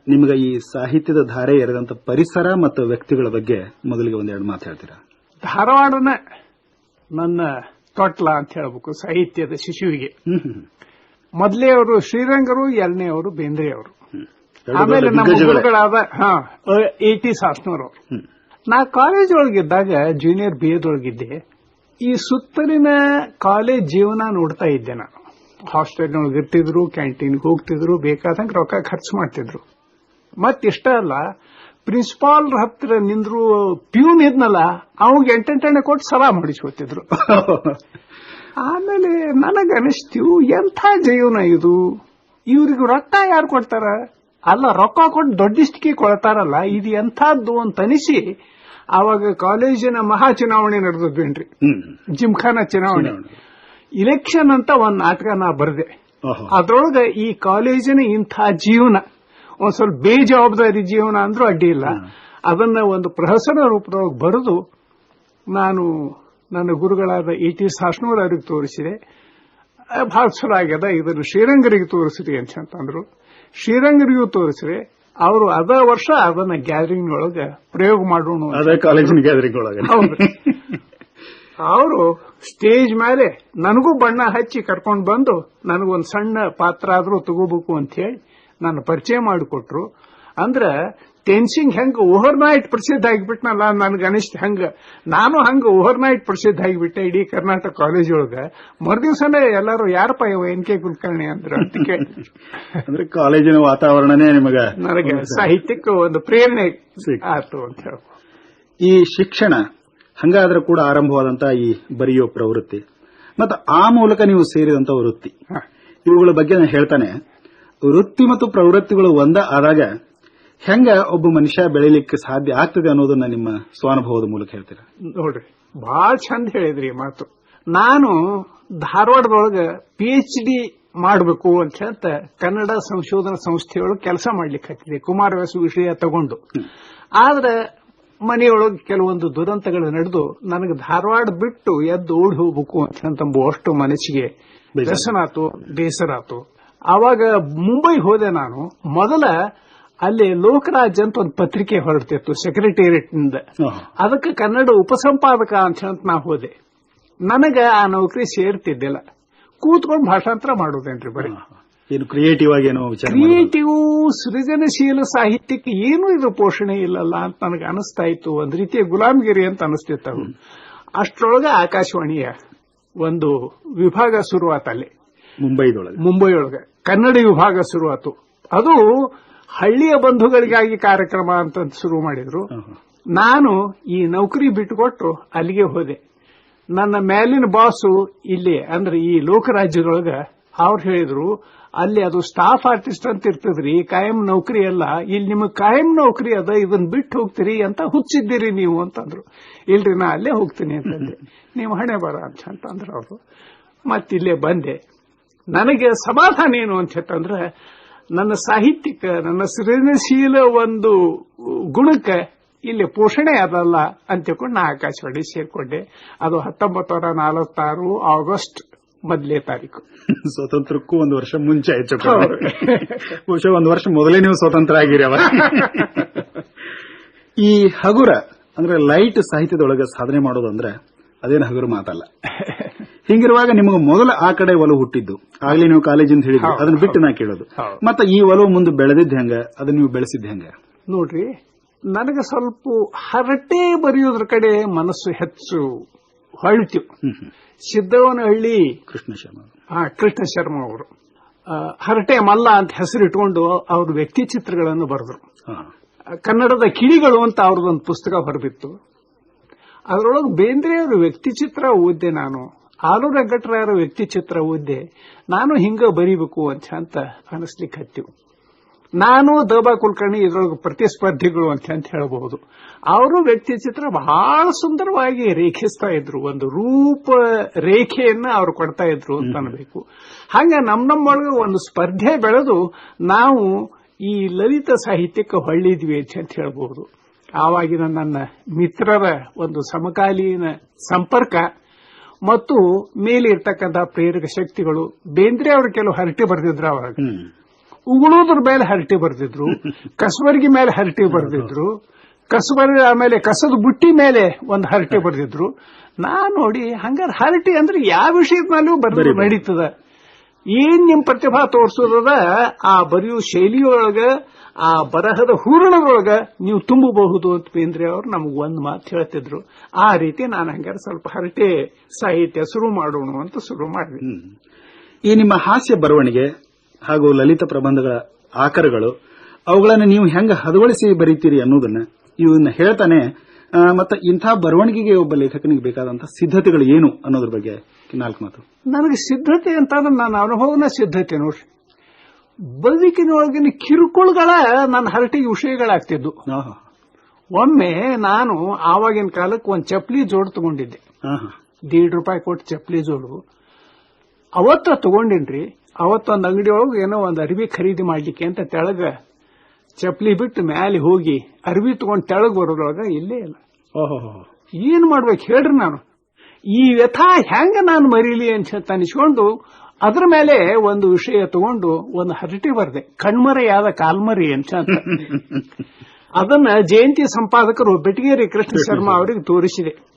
ನಿಮಗೆ ಈ ಸಾಹಿತ್ಯದ ಧಾರೆ ಎರೆದಂತ ಪರಿಸರ ಮತ್ತು ವ್ಯಕ್ತಿಗಳ ಬಗ್ಗೆ ಮೊದಲಿಗೆ ಒಂದೆರಡು ಮಾತು ಹೇಳ್ತೀರಾ? ಧಾರವಾಡನ ನನ್ನ ತೊಟ್ಲ ಅಂತ ಹೇಳ್ಬೇಕು ಸಾಹಿತ್ಯದ ಶಿಶುವಿಗೆ. ಮೊದಲೇ ಅವರು ಶ್ರೀರಂಗರು ಎರಡನೇ ಅವರು ಬೇಂದ್ರೆ ಅವರು ಆಮೇಲೆ ನಮ್ಮ. ಗುರುಗಳಾದ ಹಾ ಎ ಟಿ ಸಾಸ್ನೂರು ಹ್ಮ್. ನಾ ಕಾಲೇಜ್ ಒಳಗಿದ್ದಾಗ ಜೂನಿಯರ್ ಬಿ ಎದೊಳಗಿದ್ದೆ ಈ ಸುತ್ತಲಿನ ಕಾಲೇಜ್ ಜೀವನ ನೋಡ್ತಾ ಇದ್ದೆ ನಾನು. ಹಾಸ್ಟೆಲ್ನೊಳಗೆ ಇರ್ತಿದ್ರು ಕ್ಯಾಂಟೀನ್ಗೆ ಹೋಗ್ತಿದ್ರು ಬೇಕಾದಂಗೆ ರೊಕ್ಕ ಖರ್ಚು ಮಾಡ್ತಿದ್ರು. ಮತ್ತಿಷ್ಟ ಅಲ್ಲ ಪ್ರಿನ್ಸಿಪಾಲ್ ಹತ್ತಿರ ನಿಂದ್ರು ಪ್ಯೂನ್ ಇದ್ನಲ್ಲ ಅವಾಗ ಎಂಟೆಂಟೆಣ್ಣೆ ಕೊಟ್ಟು ಸಲಾ ಮಾಡಿಸ್ಕೊತಿದ್ರು. ಆಮೇಲೆ ನನಗೆ ಅನಿಸ್ತೀವು ಎಂಥ ಜೀವನ ಇದು? ಇವ್ರಿಗೆ ರೊಕ್ಕ ಯಾರು ಕೊಡ್ತಾರ? ಅಲ್ಲ ರೊಕ್ಕ ಕೊಟ್ಟು ದೊಡ್ಡಿಷ್ಟಿಗೆ ಕೊಡ್ತಾರಲ್ಲ ಇದು ಎಂಥದ್ದು ಅಂತ ಅನಿಸಿ ಅವಾಗ ಕಾಲೇಜಿನ ಮಹಾ ಚುನಾವಣೆ ನಡೆದದ್ವೇನ್ರಿ? ಜಿಮ್ಖಾನ ಚುನಾವಣೆ. ಇಲೆಕ್ಷನ್ ಅಂತ ಒಂದ್ ನಾಟಕ ನಾ ಬರ್ದೆ. ಅದ್ರೊಳಗ ಈ ಕಾಲೇಜಿನ ಇಂಥ ಜೀವನ ಒಂದ್ ಸ್ವಲ್ಪ ಬೇಜವಾಬ್ದಾರಿ ಜೀವನ ಅಂದ್ರೂ ಅಡ್ಡಿ ಇಲ್ಲ. ಅದನ್ನ ಒಂದು ಪ್ರಹಸನ ರೂಪದೊಳಗೆ ಬರೆದು ನಾನು ನನ್ನ ಗುರುಗಳಾದ ಇ ಟಿ ಸಾಸ್ನೂರ್ ಅವ್ರಿಗೆ ತೋರಿಸಿದೆ. ಬಹಳ ಚಲೋ ಆಗ್ಯದ. ಇದನ್ನು ಶ್ರೀರಂಗರಿಗೆ ತೋರಿಸಿರಿ ಅಂತಂದ್ರು ಶ್ರೀರಂಗರಿಗೂ ತೋರಿಸ್ರಿ ಅವರು ಅದ ವರ್ಷ ಅದನ್ನ ಗ್ಯಾದರಿಂಗ್ ಒಳಗೆ ಪ್ರಯೋಗ ಮಾಡೋಣ ಕಾಲೇಜಿನ ಗ್ಯಾದರಿಂಗ್ ಒಳಗೆ ಅವರು ಸ್ಟೇಜ್ ಮೇಲೆ ನನಗೂ ಬಣ್ಣ ಹಚ್ಚಿ ಕರ್ಕೊಂಡು ಬಂದು ನನಗೊಂದು ಸಣ್ಣ ಪಾತ್ರ ಆದ್ರೂ ತಗೋಬೇಕು ಅಂತ ಹೇಳಿ ನನ್ನ ಪರಿಚಯ ಮಾಡಿಕೊಟ್ರು. ಅಂದ್ರೆ ಟೆನ್ಸಿಂಗ್ ಹೆಂಗ್ ಓವರ್ ನೈಟ್ ಪ್ರಸಿದ್ಧ ಆಗಿಬಿಟ್ನಲ್ಲ ನನ್ಗೆ ಅನಿಸ್ತು ಹಂಗ. ನಾನು ಹಂಗ ಓವರ್ ನೈಟ್ ಪ್ರಸಿದ್ಧ ಆಗಿಬಿಟ್ಟೆ ಇಡೀ ಕರ್ನಾಟಕ ಕಾಲೇಜ್ ಒಳಗೆ. ಮರುದಿವ್ಸನೇ ಎಲ್ಲರೂ ಯಾರಪ್ಪ ಇವ ಎನ್ ಕೆ ಕುಲಕರ್ಣಿ ಅಂದ್ರೆ ಅಂತ ಕೇಳಿ ಅಂದ್ರೆ ಕಾಲೇಜಿನ ವಾತಾವರಣನೇ ನಿಮಗೆ ನನಗೆ ಸಾಹಿತ್ಯಕ್ಕೆ ಒಂದು ಪ್ರೇರಣೆ. ಆಯ್ತು ಅಂತ ಹೇಳಿ ಈ ಶಿಕ್ಷಣ ಹಂಗಾದ್ರೆ ಕೂಡ ಆರಂಭವಾದಂತಹ ಈ ಬರೆಯೋ ಪ್ರವೃತ್ತಿ. ಮತ್ತು ಆ ಮೂಲಕ ನೀವು ಸೇರಿದಂತ ವೃತ್ತಿ. ಇವುಗಳ ಬಗ್ಗೆ ನಾನು ಹೇಳ್ತಾನೆ. ವೃತ್ತಿ ಮತ್ತು ಪ್ರವೃತ್ತಿಗಳು ಒಂದ ಆದಾಗ ಹೆಂಗ ಒಬ್ಬ ಮನುಷ್ಯ ಬೆಳಿಲಿಕ್ಕೆ ಸಾಧ್ಯ ಆಗ್ತದೆ ಅನ್ನೋದನ್ನ ನಿಮ್ಮ ಸ್ವಾನುಭವದ ಮೂಲಕ ಹೇಳ್ತೀರಾ? ನೋಡ್ರಿ ಬಹಳ ಚಂದ ಹೇಳಿದ್ರಿ ಮಾತು. ನಾನು ಧಾರವಾಡದೊಳಗ ಪಿ ಎಚ್ ಡಿ ಮಾಡಬೇಕು ಅಂತ ಹೇಳ್ತ ಕನ್ನಡ ಸಂಶೋಧನಾ ಸಂಸ್ಥೆಯೊಳಗೆ ಕೆಲಸ ಮಾಡ್ಲಿಕ್ಕೆ ಹತ್ತಿದೆ ಕುಮಾರವ್ಯಾಸ ವಿಷಯ ತಗೊಂಡು. ಆದ್ರೆ ಮನೆಯೊಳಗೆ ಕೆಲವೊಂದು ದುರಂತಗಳು ನಡೆದು ನನಗೆ ಧಾರವಾಡ ಬಿಟ್ಟು ಎದ್ದು ಓಡಿ ಹೋಗ್ಬೇಕು ಅಂತ ಅಷ್ಟು ಮನಸ್ಸಿಗೆ ಆತು ಬೇಸರ ಬೇಸರಾತು. ಆವಾಗ ಮುಂಬೈ ಹೋದೆ ನಾನು. ಮೊದಲ ಅಲ್ಲಿ ಲೋಕರಾಜ್ ಅಂತ ಒಂದು ಪತ್ರಿಕೆ ಹೊರಡ್ತಿತ್ತು ಸೆಕ್ರೆಟೇರಿಯೇಟ್ನಿಂದ. ಅದಕ್ಕೆ ಕನ್ನಡ ಉಪಸಂಪಾದಕ ಅಂತ ಹೇಳಿ ನಾ ಹೋದೆ. ನನಗ ಆ ನೌಕರಿ ಸೇರ್ತಿದ್ದಿಲ್ಲ. ಕೂತ್ಕೊಂಡು ಭಾಷಾಂತರ ಮಾಡೋದೇನ್ರಿ ಬರೀ. ಏನು ಕ್ರಿಯೇಟಿವ್ ಆಗಿ ಏನೋ. ಕ್ರಿಯೇಟಿವ್ ಸೃಜನಶೀಲ ಸಾಹಿತ್ಯಕ್ಕೆ ಏನು ಇದು ಪೋಷಣೆ ಇಲ್ಲಲ್ಲ ಅಂತ ನನಗೆ ಅನಿಸ್ತಾ ಇತ್ತು. ಒಂದ್ ರೀತಿಯ ಗುಲಾಮಗಿರಿ ಅಂತ ಅನಿಸ್ತಿತ್ತು ಅಷ್ಟರೊಳಗೆ ಅಷ್ಟ್ರೊಳಗೆ ಆಕಾಶವಾಣಿಯ ಒಂದು ವಿಭಾಗ ಶುರುವಾತಲ್ಲಿ. ಮುಂಬೈದೊಳಗೆ. ಮುಂಬೈ ಒಳಗೆ ಕನ್ನಡ ವಿಭಾಗ ಶುರುವಾತು. ಅದು ಹಳ್ಳಿಯ ಬಂಧುಗಳಿಗಾಗಿ ಕಾರ್ಯಕ್ರಮ ಅಂತ ಶುರು ಮಾಡಿದ್ರು. ನಾನು ಈ ನೌಕರಿ ಬಿಟ್ಟುಕೊಟ್ಟು ಅಲ್ಲಿಗೆ ಹೋದೆ. ನನ್ನ ಮೇಲಿನ ಬಾಸು ಇಲ್ಲಿ ಅಂದ್ರೆ ಈ ಲೋಕರಾಜ್ಯದೊಳಗ ಅವ್ರು ಹೇಳಿದ್ರು ಅಲ್ಲಿ ಅದು ಸ್ಟಾಫ್ ಆರ್ಟಿಸ್ಟ್ ಅಂತ ಇರ್ತದ್ರಿ ಕಾಯಂ ನೌಕರಿ ಅಲ್ಲ ಇಲ್ಲಿ ನಿಮಗೆ ಕಾಯಂ ನೌಕರಿ ಅದ ಇದನ್ನ ಬಿಟ್ಟು ಹೋಗ್ತೀರಿ ಅಂತ ಹುಚ್ಚಿದ್ದೀರಿ ನೀವು ಅಂತಂದ್ರು. ಇಲ್ರಿ ನಾ ಅಲ್ಲೇ ಹೋಗ್ತೀನಿ ಅಂತಂದೆ. ನೀವು ಹಣೆ ಬರ ಅಂತ ಅಂತಂದ್ರು ಅವರು. ಮತ್ತಿಲ್ಲೇ ಬಂದೆ. ನನಗೆ ಸಮಾಧಾನ ಏನು ಅಂತ ಹೇಳ್ತಂದ್ರೆ ನನ್ನ ಸಾಹಿತ್ಯಕ ನನ್ನ ಸೃಜನಶೀಲ ಒಂದು ಗುಣಕ್ಕೆ ಇಲ್ಲಿ ಪೋಷಣೆ ಅದಲ್ಲ ಅಂತ ಹೇಳ್ಕೊಂಡು ನಾ ಆಕಾಶವಾಣಿ ಸೇರ್ಕೊಂಡೆ. ಅದು ಹತ್ತೊಂಬತ್ತು ನೂರ ನಲವತ್ತಾರು ಆಗಸ್ಟ್ ಮೊದಲೇ ತಾರೀಕು. ಸ್ವತಂತ್ರಕ್ಕೂ ಒಂದು ವರ್ಷ ಮುಂಚೆ ಆಯ್ತು ಬಹುಶಃ ಒಂದು ವರ್ಷ ಮೊದಲೇ ನೀವು ಸ್ವತಂತ್ರ ಆಗಿರಿ ಅವರ. ಈ ಹಗುರ ಅಂದ್ರೆ ಲೈಟ್ ಸಾಹಿತ್ಯದೊಳಗೆ ಸಾಧನೆ ಮಾಡೋದಂದ್ರೆ ಅದೇನು ಹಗುರ ಮಾತಲ್ಲ. ಹಿಂಗಿರುವಾಗ ನಿಮಗೆ ಮೊದಲ ಆ ಕಡೆ ಒಲವು ಹುಟ್ಟಿದ್ದು. ಆಗ್ಲೇ ನೀವು ಕಾಲೇಜಿಂದ ಹೇಳಿದ್ರಿ ಅದನ್ನ ಬಿಟ್ಟು ನಾ ಕೇಳೋದು. ಮತ್ತೆ ಈ ಒಲವು ಮುಂದೆ ಬೆಳೆದಿದ್ದು ಹೆಂಗ? ಅದನ್ನ ನೀವು ಬೆಳೆಸಿದ್ದು ಹೆಂಗ? ನೋಡ್ರಿ ನನಗೆ ಸ್ವಲ್ಪ ಹರಟೆ ಬರೆಯೋದ್ರ ಕಡೆ ಮನಸ್ಸು ಹೆಚ್ಚು ಹೊಳಿತು. ಸಿದ್ದವನಹಳ್ಳಿ ಕೃಷ್ಣ ಶರ್ಮ ಹಾ ಕೃಷ್ಣ ಶರ್ಮ ಅವರು. ಹರಟೆ ಮಲ್ಲ ಅಂತ ಹೆಸರಿಟ್ಕೊಂಡು ಅವ್ರ ವ್ಯಕ್ತಿ ಚಿತ್ರಗಳನ್ನು ಬರೆದ್ರು. ಕನ್ನಡದ ಕಿಡಿಗಳು ಅಂತ ಅವ್ರದ್ದೊಂದು ಪುಸ್ತಕ ಬರೆದಿತ್ತು. ಅದರೊಳಗೆ ಬೇಂದ್ರೆಯವರ ವ್ಯಕ್ತಿ ಚಿತ್ರ ಓದ್ದೆ ನಾನು. ಆಲೂ ವೆಂಕಟರಾಯರ ವ್ಯಕ್ತಿ ಚಿತ್ರ ಓದ್ದೆ ನಾನು ಹಿಂಗ ಬರೀಬೇಕು ಅಂತ ಅಂತ ಅನಿಸ್ಲಿಕ್ಕೆ ಹತ್ತಿವು ನಾನು ದಬಾ ಕುಲಕರ್ಣಿ ಇದ್ರೊಳಗೆ ಪ್ರತಿಸ್ಪರ್ಧಿಗಳು ಅಂತ ಅಂತ ಹೇಳಬಹುದು ಅವರು ವ್ಯಕ್ತಿ ಚಿತ್ರ ಬಹಳ ಸುಂದರವಾಗಿ ರೇಖಿಸ್ತಾ ಇದ್ರು. ಒಂದು ರೂಪ ರೇಖೆಯನ್ನ ಅವ್ರು ಕೊಡ್ತಾ ಇದ್ರು ಅಂತ ಅನ್ಬೇಕು. ಹಂಗ ನಮ್ ನಮ್ಮೊಳಗೆ ಒಂದು ಸ್ಪರ್ಧೆ ಬೆಳೆದು ನಾವು ಈ ಲಲಿತ ಸಾಹಿತ್ಯಕ್ಕೆ ಹೊಳ್ಳಿದ್ವಿ ಅಂತ ಹೇಳಬಹುದು ಆವಾಗಿನ ನನ್ನ ಮಿತ್ರರ ಒಂದು ಸಮಕಾಲೀನ ಸಂಪರ್ಕ ಮತ್ತು ಮೇಲೆ ಇರ್ತಕ್ಕಂತಹ ಪ್ರೇರಕ ಶಕ್ತಿಗಳು. ಬೇಂದ್ರೆ ಅವರು ಕೆಲವು ಹರಟೆ ಬರೆದಿದ್ರು ಅವಾಗ. ಉಗುಳೋದ್ರ ಮೇಲೆ ಹರಟೆ ಬರ್ತಿದ್ರು ಕಸಬರ್ಗಿ ಮೇಲೆ ಹರಟೆ ಬರ್ತಿದ್ರು ಕಸಬರ್ಗಿ ಆಮೇಲೆ ಕಸದ ಬುಟ್ಟಿ ಮೇಲೆ ಒಂದು ಹರಟೆ ಬರ್ತಿದ್ರು ನಾ ನೋಡಿ ಹಂಗಾರೆ ಹರಟೆ ಅಂದ್ರೆ ಯಾವ ವಿಷಯದ ಮೇಲೂ ಬರ್ತದೆ ನಡೀತದ. ಏನ್ ನಿಮ್ ಪ್ರತಿಭಾ ತೋರಿಸೋದದ ಆ ಬರೆಯೋ ಶೈಲಿಯೊಳಗ, ಆ ಬರಹದ ಹೂರಣದೊಳಗ ನೀವು ತುಂಬಬಹುದು ಅಂತ ಬೇಂದ್ರೆ ಅವರು ನಮಗ್ ಒಂದು ಮಾತು ಹೇಳ್ತಿದ್ರು. ಆ ರೀತಿ ನಾನು ಹಂಗಾರೆ ಸ್ವಲ್ಪ ಹರಟೆ ಸಾಹಿತ್ಯ ಶುರು ಮಾಡೋಣ ಅಂತ ಶುರು ಮಾಡಿದೆ. ಈ ನಿಮ್ಮ ಹಾಸ್ಯ ಬರವಣಿಗೆ ಹಾಗೂ ಲಲಿತ ಪ್ರಬಂಧಗಳ ಆಕರಗಳು, ಅವುಗಳನ್ನು ನೀವು ಹೆಂಗ ಹದವಳಿಸಿ ಬರೀತೀರಿ ಅನ್ನೋದನ್ನ ಇವನ್ನ ಹೇಳ್ತಾನೆ. ಮತ್ತೆ ಇಂಥ ಬರವಣಿಗೆಗೆ ಒಬ್ಬ ಲೇಖಕನಿಗೆ ಬೇಕಾದಂತಹ ಸಿದ್ಧತೆಗಳು ಏನು ಅನ್ನೋದ್ರ ಬಗ್ಗೆ ನಾಲ್ಕು ಮಾತು. ನನಗೆ ಸಿದ್ಧತೆ ಅಂತಂದ್ರೆ ನನ್ನ ಅನುಭವನ ಸಿದ್ಧತೆ ನೋಡ್ರಿ. ಬದುಕಿನೊಳಗಿನ ಕಿರುಕುಳಗಳ ನನ್ನ ಹರಟಿಗೆ ವಿಷಯಗಳಾಗ್ತಿದ್ದು. ಒಮ್ಮೆ ನಾನು ಆವಾಗಿನ ಕಾಲಕ್ಕೆ ಒಂದು ಚಪ್ಪಲಿ ಜೋಡು ತಗೊಂಡಿದ್ದೆ. ದೀಡ್ ರೂಪಾಯಿ ಕೊಟ್ಟು ಚಪ್ಪಲಿ ಜೋಡು. ಅವತ್ತ ತಗೊಂಡಿನ್ರಿ. ಅವತ್ತೊಂದು ಅಂಗಡಿ ಒಳಗೆ ಏನೋ ಒಂದು ಅರಿವಿ ಖರೀದಿ ಮಾಡ್ಲಿಕ್ಕೆ ಅಂತ ತೆಳಗ ಚಪ್ಪಲಿ ಬಿಟ್ಟು ಮ್ಯಾಲೆ ಹೋಗಿ ಅರ್ವಿ ತಗೊಂಡು ತೆಳಗ್ ಬರೋದ್ರೊಳಗ ಇಲ್ಲೇ ಇಲ್ಲ. ಓಹೋ ಏನ್ ಮಾಡ್ಬೇಕು ಹೇಳ್ರಿ ನಾನು. ಈ ವ್ಯಥಾ ಹೆಂಗ ನಾನು ಮರೀಲಿ ಅಂತ ಅನಿಸ್ಕೊಂಡು ಅದ್ರ ಮೇಲೆ ಒಂದು ವಿಷಯ ತಗೊಂಡು ಒಂದು ಹರಟಿ ಬರ್ದೆ. ಕಣ್ಮರೆಯಾದ ಕಾಲ್ಮರಿ ಅಂತ. ಅದನ್ನ ಜಯಂತಿ ಸಂಪಾದಕರು ಬೆಟಗೇರಿ ಕೃಷ್ಣ ಶರ್ಮಾ ಅವರಿಗೆ ತೋರಿಸಿದೆ.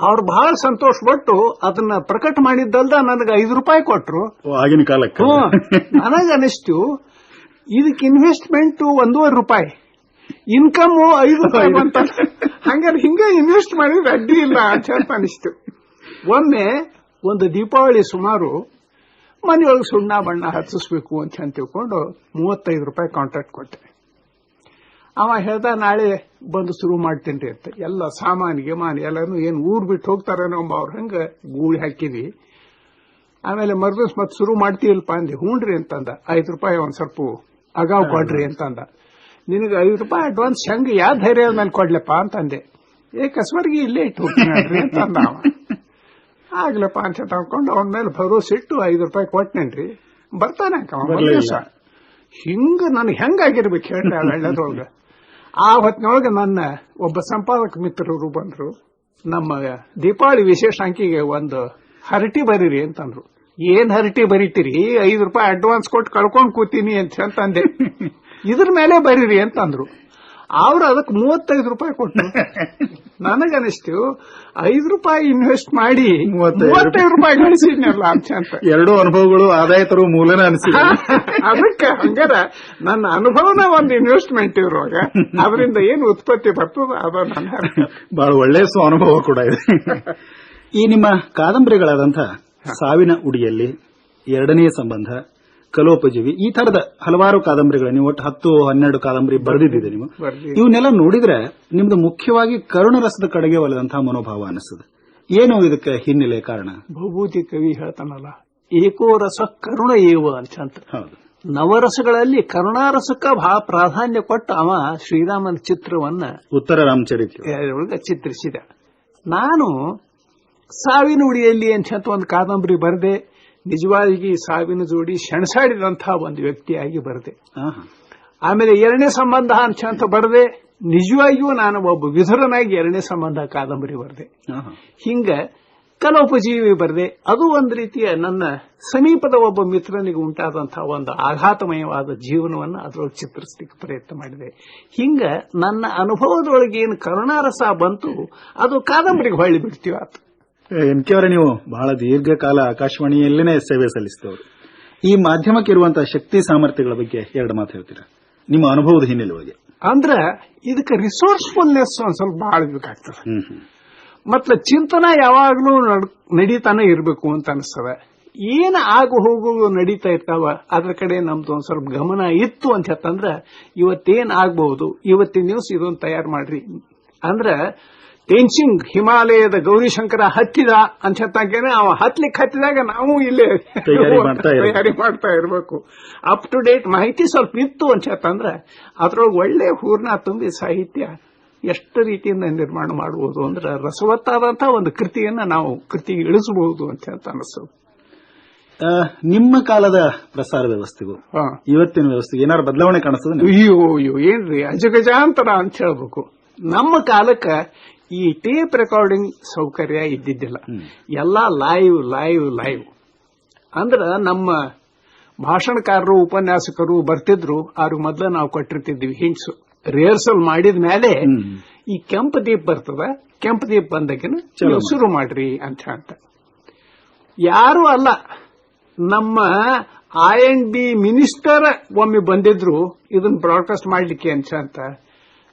ಅವ್ರು ಬಹಳ ಸಂತೋಷಪಟ್ಟು ಅದನ್ನ ಪ್ರಕಟ ಮಾಡಿದ್ದಲ್ದ ನನಗೆ ಐದು ರೂಪಾಯಿ ಕೊಟ್ರು. ಆಗಿನ ಕಾಲಕ್ಕೆ. ನನಗನಿಸ್ತು ಇದಕ್ಕೆ ಇನ್ವೆಸ್ಟ್ಮೆಂಟ್ ಒಂದೂವರೆ ರೂಪಾಯಿ. ಇನ್ಕಮ್ ಐದು ರೂಪಾಯಿ. ಬಂತ ಹಂಗಾರೆ ಹಿಂಗೆ ಇನ್ವೆಸ್ಟ್ ಮಾಡಿದ್ರೆ ಅಡ್ಡಿ ಇಲ್ಲ ಅಂತ ಅನಿಸ್ತು ಒಮ್ಮೆ ಒಂದು ದೀಪಾವಳಿ ಸುಮಾರು ಮನೆಯೊಳಗೆ ಸುಣ್ಣ ಬಣ್ಣ ಹಚ್ಚಿಸ್ಬೇಕು ಅಂತ ಹೇಳಿ ತಿಳ್ಕೊಂಡು ಮೂವತ್ತೈದು ರೂಪಾಯಿ ಕಾಂಟ್ರಾಕ್ಟ್ ಕೊಟ್ಟೆ. ಅವ ಹೇಳ್ದ ನಾಳೆ ಬಂದು ಶುರು ಮಾಡ್ತೀನಿ ಅಂತ. ಎಲ್ಲ ಸಾಮಾನಿಗೆ ಮಾನಿ ಎಲ್ಲಾನು ಏನು ಊರ್ ಬಿಟ್ಟು ಹೋಗ್ತಾರೇನೋ ಅವ್ರ ಹಂಗ ಗೂಳಿ ಹಾಕಿದ್ವಿ ಆಮೇಲೆ ಮರ್ದಿವ್ಸ ಮತ್ತೆ ಶುರು ಮಾಡ್ತೀವಲ್ಪ ಅಂದೆ. ಹೂಣ್ರಿ ಅಂತಂದ. ಐದು ರೂಪಾಯಿ ಒಂದು ಸ್ವಲ್ಪ ಅಗಾವ್ ಕೊಡ್ರಿ ಅಂತಂದ. ನಿನಗೆ ಐದು ರೂಪಾಯಿ ಅಡ್ವಾನ್ಸ್ ಹೆಂಗೆ ಯಾವ ಧೈರ್ಯ ಮೇಲೆ ಕೊಡ್ಲಪ್ಪ ಅಂತಂದೆ. ಏ ಕಸ್ಬರ್ಗಿ ಇಲ್ಲೇ ಇಟ್ಟು ಹೋಗ್ತೀನಿ ಅಂತಂದ ಅವ. ಆಗ್ಲಪ್ಪ ಅಂತ ತಗೊಂಡು ಅವನ ಮೇಲೆ ಭರೋಸೆ ಇಟ್ಟು ಐದು ರೂಪಾಯಿ ಕೊಟ್ಟನೇನ್ರಿ ಬರ್ತಾನೆ. ದಿವಸ. ಹಿಂಗ ನನಗೆ ಹೆಂಗಾಗಿರ್ಬೇಕು ಹೇಳ್ರಿ ಆ ಆ ಹೊತ್ತಿನೊಳಗೆ ನನ್ನ ಒಬ್ಬ ಸಂಪಾದಕ ಮಿತ್ರರು ಬಂದ್ರು. ನಮ್ಮ ದೀಪಾವಳಿ ವಿಶೇಷ ಅಂಕಿಗೆ ಒಂದು ಹರಟಿ ಬರೀರಿ ಅಂತಂದ್ರು. ಏನ್ ಹರಟಿ ಬರೀತೀರಿ? ಐದು ರೂಪಾಯಿ ಅಡ್ವಾನ್ಸ್ ಕೊಟ್ಟು ಕಳ್ಕೊಂಡು ಕೂತೀನಿ ಅಂತ ಅಂತಂದೆ. ಇದ್ರ ಮೇಲೆ ಬರೀರಿ ಅಂತ ಅಂದ್ರು ಅವ್ರು ಅದಕ್ಕೆ ಮೂವತ್ತೈದು ರೂಪಾಯಿ ಕೊಟ್ಟು ನನಗನಿಸ್ತು ಐದು ರೂಪಾಯಿ ಇನ್ವೆಸ್ಟ್ ಮಾಡಿ ಮೂವತ್ತೈದು ರೂಪಾಯಿ ಗಳಿಸಿದ್ನಲ್ಲ ಅಂತ ಎರಡು ಎರಡೂ ಅನುಭವಗಳು ಆದಾಯ ತರುವ ಮೂಲನ ಅನಿಸಿದ. ಅದಕ್ಕೆ ಹಂಗಾರ ನನ್ನ ಅನುಭವನ ಒಂದು ಇನ್ವೆಸ್ಟ್ಮೆಂಟ್ ಇರುವಾಗ ಅದರಿಂದ ಏನು ಉತ್ಪತ್ತಿ ಬರ್ತದ ಅದ ನನ್ನ ಬಹಳ ಒಳ್ಳೆಯ ಸ್ವ ಅನುಭವ ಕೂಡ ಇದೆ. ಈ ನಿಮ್ಮ ಕಾದಂಬರಿಗಳಾದಂತಹ ಸಾವಿನ ಉಡಿಯಲ್ಲಿ ಎರಡನೇ ಸಂಬಂಧ ಕಲೋಪಜೀವಿ. ಈ ತರದ ಹಲವಾರು ಕಾದಂಬರಿಗಳು ನೀವು ಒಟ್ಟು ಹತ್ತು ಹನ್ನೆರಡು ಕಾದಂಬರಿ ಬರೆದಿದ್ದೀರಿ ನೀವು. ಇವನ್ನೆಲ್ಲ ನೋಡಿದ್ರೆ ನಿಮ್ದು ಮುಖ್ಯವಾಗಿ ಕರುಣರಸದ ಕಡೆಗೆ ಒಲೆದಂತಹ ಮನೋಭಾವ ಅನಿಸ್ತದೆ ಏನು ಇದಕ್ಕೆ ಹಿನ್ನೆಲೆ ಕಾರಣ? ಭೂಭೂತಿ ಕವಿ ಹೇಳ್ತಾನಲ್ಲ ಏಕೋ ರಸ ಕರುಣ ಏವ ಅಂತ. ಹೌದು. ನವರಸಗಳಲ್ಲಿ ಕರುಣಾರಸಕ್ಕ ಬಹಳ ಪ್ರಾಧಾನ್ಯ ಕೊಟ್ಟು ಅವ ಶ್ರೀರಾಮನ ಚಿತ್ರವನ್ನ ಉತ್ತರ ರಾಮಚರಿತ್ರ ಚಿತ್ರಿಸಿದ. ನಾನು ಸಾವಿನ ಉಡಿಯಲ್ಲಿ ಅಂತ ಒಂದು ಕಾದಂಬರಿ ಬರೆದೆ ನಿಜವಾಗಿ ಸಾವಿನ ಜೋಡಿ ಸೆಣಸಾಡಿದಂತಹ ಒಂದು ವ್ಯಕ್ತಿಯಾಗಿ ಬರದೆ. ಆಮೇಲೆ ಎರಡನೇ ಸಂಬಂಧ ಅಂತ ಬರದೆ. ನಿಜವಾಗಿಯೂ ನಾನು ಒಬ್ಬ ವಿಧುರನಾಗಿ ಎರಡನೇ ಸಂಬಂಧ ಕಾದಂಬರಿ ಬರದೆ. ಹಿಂಗ ಕಲೋಪಜೀವಿ ಬರದೆ. ಅದು ಒಂದು ರೀತಿಯ ನನ್ನ ಸಮೀಪದ ಒಬ್ಬ ಮಿತ್ರನಿಗೆ ಉಂಟಾದಂತಹ ಒಂದು ಆಘಾತಮಯವಾದ ಜೀವನವನ್ನು ಅದರೊಳಗೆ ಚಿತ್ರಿಸಲಿಕ್ಕೆ ಪ್ರಯತ್ನ ಮಾಡಿದೆ. ಹಿಂಗ ನನ್ನ ಅನುಭವದೊಳಗೆ ಏನು ಕರುಣಾರಸ ಬಂತು ಅದು ಕಾದಂಬರಿಗೆ ಹೊಳ್ಳಿ ಬಿಡ್ತೀವಿ ಎನ್ ಕೆ ಅವರೇ ನೀವು ಬಹಳ ದೀರ್ಘಕಾಲ ಆಕಾಶವಾಣಿಯಲ್ಲೇ ಸೇವೆ ಸಲ್ಲಿಸಿದವರು. ಈ ಮಾಧ್ಯಮಕ್ಕೆ ಇರುವಂತಹ ಶಕ್ತಿ ಸಾಮರ್ಥ್ಯಗಳ ಬಗ್ಗೆ ಎರಡು ಮಾತು ಹೇಳ್ತೀರಾ? ನಿಮ್ಮ ಅನುಭವದ ಹಿನ್ನೆಲೆ ಅಂದ್ರ ಇದಕ್ಕೆ ರಿಸೋರ್ಸ್ಫುಲ್ನೆಸ್ ಒಂದ್ ಸ್ವಲ್ಪ ಬಹಳ ಬೇಕಾಗ್ತದೆ. ಮತ್ತೆ ಚಿಂತನೆ ಯಾವಾಗಲೂ ನಡ್- ನಡೀತಾನೆ ಇರಬೇಕು ಅಂತ ಅನಿಸ್ತದೆ. ಏನು ಆಗು ಹೋಗು ನಡೀತಾ ಇರ್ತಾವ ಅದ್ರ ಕಡೆ ನಮ್ದು ಒಂದ್ ಸ್ವಲ್ಪ ಗಮನ ಇತ್ತು ಅಂತ ಹೇಳ್ತಂದ್ರೆ ಇವತ್ತೇನ್ ಆಗ್ಬಹುದು ಇವತ್ತಿನ ನ್ಯೂಸ್ ಇದೊಂದು ತಯಾರು ಮಾಡ್ರಿ. ಅಂದ್ರ ತೇನ್ಸಿಂಗ್ ಹಿಮಾಲಯದ ಗೌರಿಶಂಕರ ಹತ್ತಿದ ಅಂತ ಹೇಳ್ತಾಗೇನೆ ಅವ ಹತ್ಲಿಕ್ಕೆ ಹತ್ತಿದಾಗ ನಾವು ಇಲ್ಲಿ ತಯಾರಿ ಮಾಡ್ತಾ ಇರ್ಬೇಕು. ಅಪ್ ಟು ಡೇಟ್ ಮಾಹಿತಿ ಸ್ವಲ್ಪ ಇತ್ತು ಅಂತ ಹೇಳ್ತಂದ್ರೆ ಅದ್ರೊಳಗೆ ಒಳ್ಳೆ ಹೂರ್ಣ ತುಂಬಿ ಸಾಹಿತ್ಯ ಎಷ್ಟು ರೀತಿಯಿಂದ ನಿರ್ಮಾಣ ಮಾಡಬಹುದು ಅಂದ್ರೆ ರಸವತ್ತಾದಂತಹ ಒಂದು ಕೃತಿಯನ್ನ ನಾವು ಕೃತಿಗೆ ಇಳಿಸಬಹುದು ಅಂತ ಹೇಳ್ತ ಅನಿಸ್ತದೆ ಆ, ನಿಮ್ಮ ಕಾಲದ ಪ್ರಸಾರ ವ್ಯವಸ್ಥೆಗೂ. ಇವತ್ತಿನ ವ್ಯವಸ್ಥೆಗೆ ಏನಾದ್ರು ಬದಲಾವಣೆ ಕಾಣಿಸ್ತದೆ ಅಯ್ಯೋ ಅಯ್ಯೋ ಏನ್ರಿ? ಅಜಗಜಾಂತರ ಅಂತ ಹೇಳ್ಬೇಕು. ನಮ್ಮ ಕಾಲಕ್ಕ ಈ ಟೇಪ್ ರೆಕಾರ್ಡಿಂಗ್ ಸೌಕರ್ಯ ಇದ್ದಿದ್ದಿಲ್ಲ. ಎಲ್ಲ ಲೈವ್ ಲೈವ್ ಲೈವ್ ಅಂದ್ರ ನಮ್ಮ ಭಾಷಣಕಾರರು ಉಪನ್ಯಾಸಕರು ಬರ್ತಿದ್ರು. ಅವ್ರ ಮೊದಲ ನಾವು ಕೊಟ್ಟಿರ್ತಿದ್ವಿ ಹಿಂಟ್ಸ್. ರಿಹರ್ಸಲ್ ಮಾಡಿದ ಮೇಲೆ ಈ ಕೆಂಪು ದೀಪ ಬರ್ತದ. ಕೆಂಪು ದೀಪ ಬಂದಕಿನ ನೀವು ಶುರು ಮಾಡ್ರಿ ಅಂತ ಅಂತ ಯಾರು ಅಲ್ಲ. ನಮ್ಮ ಐ ಅಂಡ್ ಬಿ ಮಿನಿಸ್ಟರ್ ಒಮ್ಮೆ ಬಂದಿದ್ರು. ಇದನ್ನ ಬ್ರಾಡ್ಕಾಸ್ಟ್ ಮಾಡ್ಲಿಕ್ಕೆ ಅಂತ ಅಂತ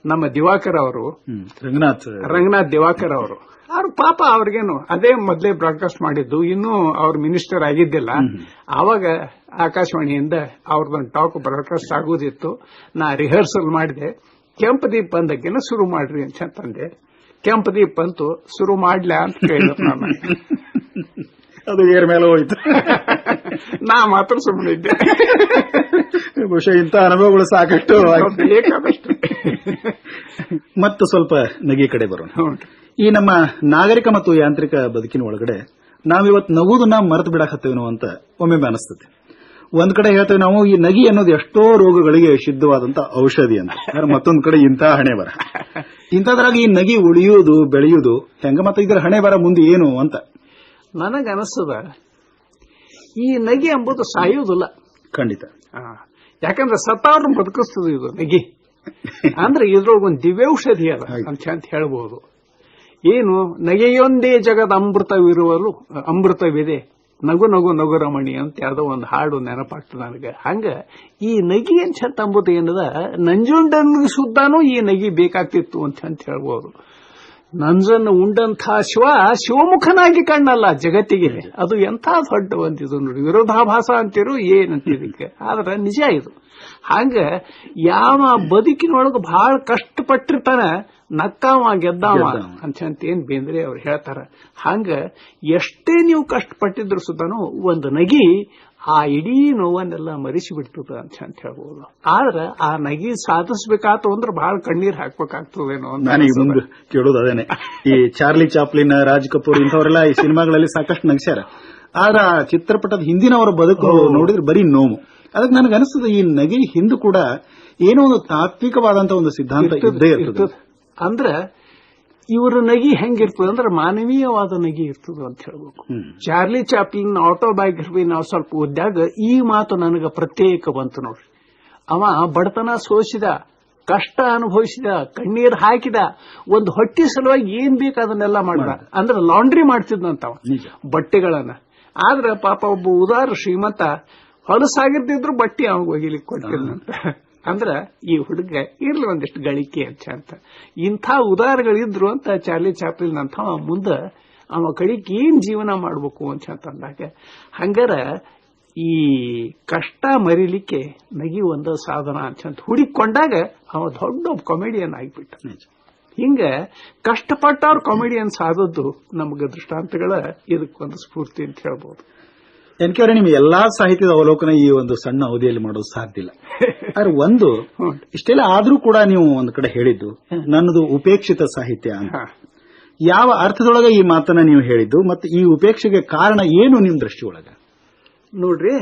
ನಮ್ಮ ದಿವಾಕರ್ ಅವರು. ರಂಗನಾಥ್. ರಂಗನಾಥ್ ದಿವಾಕರ್ ಅವರು ಅವ್ರ ಪಾಪ ಅವ್ರಿಗೇನು ಅದೇ ಮೊದಲೇ ಬ್ರಾಡ್ಕಾಸ್ಟ್ ಮಾಡಿದ್ದು ಇನ್ನೂ ಅವ್ರ ಮಿನಿಸ್ಟರ್ ಆಗಿದ್ದಿಲ್ಲ. ಆವಾಗ ಆಕಾಶವಾಣಿಯಿಂದ ಅವ್ರದೊಂದು ಟಾಕ್ ಬ್ರಾಡ್ಕಾಸ್ಟ್ ಆಗೋದಿತ್ತು. ನಾ ರಿಹರ್ಸಲ್ ಮಾಡಿದೆ. ಕೆಂಪು ದೀಪ ಅಂದಕ್ಕಿನ ಶುರು ಮಾಡ್ರಿ ಅಂತ ಅಂತಂದೆ ಕೆಂಪು ದೀಪ ಅಂತೂ ಶುರು ಮಾಡ್ಲಾ ಅಂತ ಕೇಳಿದ್ರು ನಾನು. ಅದು ಏರ್ ಮೇಲೆ ಹೋಯ್ತು. ನಾ ಮಾತ್ರ ಸುಮ್ಮನೆ ಇದ್ದೆ ಬಹುಶಃ ಇಂಥ ಅನುಭವಗಳು ಸಾಕಷ್ಟು. ಬೇಕಾದಷ್ಟು. ಮತ್ತು ಸ್ವಲ್ಪ ನಗೆ ಕಡೆ ಬರೋಣ. ಈ ನಮ್ಮ ನಾಗರಿಕ ಮತ್ತು ಯಾಂತ್ರಿಕ ಬದುಕಿನ ಒಳಗಡೆ ನಾವಿವತ್ತು ನಗುದನ್ನ ಮರೆತು ಬಿಡಕತ್ತೇನೋ ಅಂತ ಒಮ್ಮೆ ಅನಿಸ್ತದೆ. ಒಂದ್ ಕಡೆ ಹೇಳ್ತೇವೆ ನಾವು ಈ ನಗಿ ಅನ್ನೋದು ಎಷ್ಟೋ ರೋಗಗಳಿಗೆ ಸಿದ್ಧವಾದಂತ ಔಷಧಿ ಅಂತ. ಮತ್ತೊಂದ್ ಕಡೆ ಇಂಥ ಹಣೆ ಬರ ಇಂಥದ್ರಾಗ ಈ ನಗಿ ಉಳಿಯುವುದು ಬೆಳೆಯುವುದು ಹೆಂಗ ಮತ್ತೆ ಇದ್ರ ಹಣೆ ಬರ ಮುಂದೆ ಏನು ಅಂತ. ನನಗನಿಸ್ತದ ಈ ನಗಿ ಎಂಬುದು ಸಾಯುವುದಿಲ್ಲ. ಖಂಡಿತ. ಯಾಕಂದ್ರೆ ಸತ್ತಾರು ಬದುಕಿಸ್ತದೆ ಇದು ನಗಿ. ಅಂದ್ರೆ ಇದ್ರೊಳಗೊಂದು ದಿವ್ಯೌಷಧಿ ಅದ ಅಂತ ಅಂತ ಹೇಳ್ಬೋದು. ಏನು ನಗೆಯೊಂದೇ ಜಗದ ಅಮೃತವಿರುವಲು ಅಮೃತವಿದೆ. ನಗು ನಗು ನಗು ರಮಣಿ ಅಂತ ಯಾವ್ದೋ ಒಂದು ಹಾಡು ನೆನಪಾಗ್ತದೆ ನನಗೆ. ಹಂಗ ಈ ನಗಿ ಅಂತ ಅಂಬುದು ಏನದ ನಂಜುಂಡನ್ ಸುದ್ದಾನು ಈ ನಗಿ ಬೇಕಾಗ್ತಿತ್ತು ಅಂತ ಅಂತ ಹೇಳ್ಬೋದು. ನಂಜನ್ನು ಉಂಡಂಥ ಶಿವ ಶಿವಮುಖನಾಗಿ ಕಣ್ಣಲ್ಲ ಜಗತ್ತಿಗೆ. ಅದು ಎಂಥ ದೊಡ್ಡ ಒಂದಿದು ನೋಡಿ ವಿರೋಧಾಭಾಸ ಅಂತಿರು ಏನಂತಿದಕ್ಕೆ ಆದ್ರೆ ನಿಜ ಇದು. ಹಂಗ ಯಾವ ಬದುಕಿನೊಳಗೆ ಬಹಳ ಕಷ್ಟಪಟ್ಟಿರ್ತಾನೆ ನಕ್ಕಾವ ಗೆದ್ದಾವ ಅಂತ ಅಂತ ಏನ್ ಬೇಂದ್ರೆ ಅವ್ರು ಹೇಳ್ತಾರ. ಹಂಗ ಎಷ್ಟೇ ನೀವು ಕಷ್ಟಪಟ್ಟಿದ್ರು ಸುತ್ತಾನು ಒಂದು ನಗಿ ಆ ಇಡೀ ನೋವನ್ನೆಲ್ಲ ಮರಿಸಿ ಬಿಡ್ತದ ಅಂತ ಅಂತ ಹೇಳ್ಬೋದು. ಆದ್ರೆ ಆ ನಗಿ ಸಾಧಿಸ್ಬೇಕಾತು ಅಂದ್ರೆ ಬಹಳ ಕಣ್ಣೀರ್ ಹಾಕ್ಬೇಕಾಗ್ತದೇನೋ ಮುಂದೆ ಕೇಳೋದು ಅದೇನೆ. ಈ ಚಾರ್ಲಿ ಚಾಪ್ಲಿನ್ ರಾಜ್ ಕಪೂರ್ ಇಂಥವರೆಲ್ಲ ಈ ಸಿನಿಮಾಗಳಲ್ಲಿ ಸಾಕಷ್ಟು ನಗಿಸ್ಯಾರ. ಆದ್ರೆ ಆ ಚಿತ್ರಪಟದ ಹಿಂದಿನವರ ಬದುಕು ನೋಡಿದ್ರೆ ಬರೀ ನೋವು. ಅದಕ್ಕೆ ನನಗೆ ಅನಿಸ್ತದೆ ಈ ನಗಿ ಹಿಂದೂ ಕೂಡ ಏನೋ ಒಂದು ತಾತ್ವಿಕವಾದಂತ ಒಂದು ಸಿದ್ಧಾಂತ ಇದ್ದೇ ಇರ್ತದೆ. ಅಂದ್ರ ಇವ್ರ ನಗಿ ಹೆಂಗಿರ್ತದೆ ಅಂದ್ರೆ ಮಾನವೀಯವಾದ ನಗಿ ಇರ್ತದೆ ಅಂತ ಹೇಳ್ಬೇಕು. ಚಾರ್ಲಿ ಚಾಪ್ಲಿನ್ ಆಟೋಬಯೋಗ್ರಫಿ ನಾವು ಸ್ವಲ್ಪ ಓದಿದಾಗ ಈ ಮಾತು ನನಗೆ ಪ್ರತ್ಯೇಕ ಬಂತು ನೋಡ್ರಿ ಅವ ಬಡತನ ಸೋಸಿದ ಕಷ್ಟ ಅನುಭವಿಸಿದ ಕಣ್ಣೀರು ಹಾಕಿದ ಒಂದು ಹೊಟ್ಟಿ ಸಲುವಾಗಿ ಏನ್ ಬೇಕು ಅದನ್ನೆಲ್ಲ ಮಾಡಿದ. ಅಂದ್ರೆ ಲಾಂಡ್ರಿ ಮಾಡ್ತಿದ್ನಂತವ. ನಿಜ. ಬಟ್ಟೆಗಳನ್ನ. ಆದ್ರೆ ಪಾಪ ಒಬ್ಬ ಉದಾರ ಶ್ರೀಮಂತ ಹೊಲಸಾಗಿರ್ತಿದ್ರು ಬಟ್ಟೆ ಅವಾಗ ಒಗಿಲಿಕ್ಕೆ ಕೊಟ್ಟಿದ್ನಂತ ಅಂದ್ರ ಈ ಹುಡುಗ ಇರ್ಲಿ ಒಂದಿಷ್ಟು ಗಳಿಕೆ ಅಂತ ಅಂತ ಇಂಥ ಉದಾರಗಳಿದ್ರು ಅಂತ ಚಾರ್ಲಿ ಚಾಪ್ಲಿನ್ ಅಂತ ಮುಂದೆ ಅವ ಕಡಿಗೆ ಏನ್ ಜೀವನ ಮಾಡ್ಬೇಕು ಅಂತ ಅಂತಂದಾಗ ಹಂಗಾರ ಈ ಕಷ್ಟ ಮರಿಲಿಕ್ಕೆ ನಗಿ ಒಂದು ಸಾಧನ ಅಂತ ಹುಡುಕೊಂಡಾಗ ಅವ ದೊಡ್ಡ ಕಾಮಿಡಿಯನ್ ಆಗಿಬಿಟ್ಟ. ಹಿಂಗ ಕಷ್ಟಪಟ್ಟವ್ರ ಕಾಮಿಡಿಯನ್ಸ್ ಆದದ್ದು ನಮಗೆ ದೃಷ್ಟಾಂತಗಳ ಇದಕ್ಕೊಂದು ಸ್ಫೂರ್ತಿ ಅಂತ ಹೇಳ್ಬೋದು. ಎನ್ ಕೆ ಅವರೇ ನಿಮ್ಗೆ ಎಲ್ಲಾ ಸಾಹಿತ್ಯದ ಅವಲೋಕನ ಈ ಒಂದು ಸಣ್ಣ ಅವಧಿಯಲ್ಲಿ ಮಾಡೋದು ಸಾಧ್ಯ ಇಲ್ಲ. ಆದ್ರೆ ಒಂದು. ಇಷ್ಟೆಲ್ಲ ಆದ್ರೂ ಕೂಡ ನೀವು ಒಂದು ಕಡೆ ಹೇಳಿದ್ದು ನನ್ನದು ಉಪೇಕ್ಷಿತ ಸಾಹಿತ್ಯ ಅಂತ. ಯಾವ ಅರ್ಥದೊಳಗೆ ಈ ಮಾತನ್ನ ನೀವು ಹೇಳಿದ್ದು ಮತ್ತೆ ಈ ಉಪೇಕ್ಷೆಗೆ ಕಾರಣ ಏನು ನಿಮ್ ದೃಷ್ಟಿಯೊಳಗ? ನೋಡ್ರಿ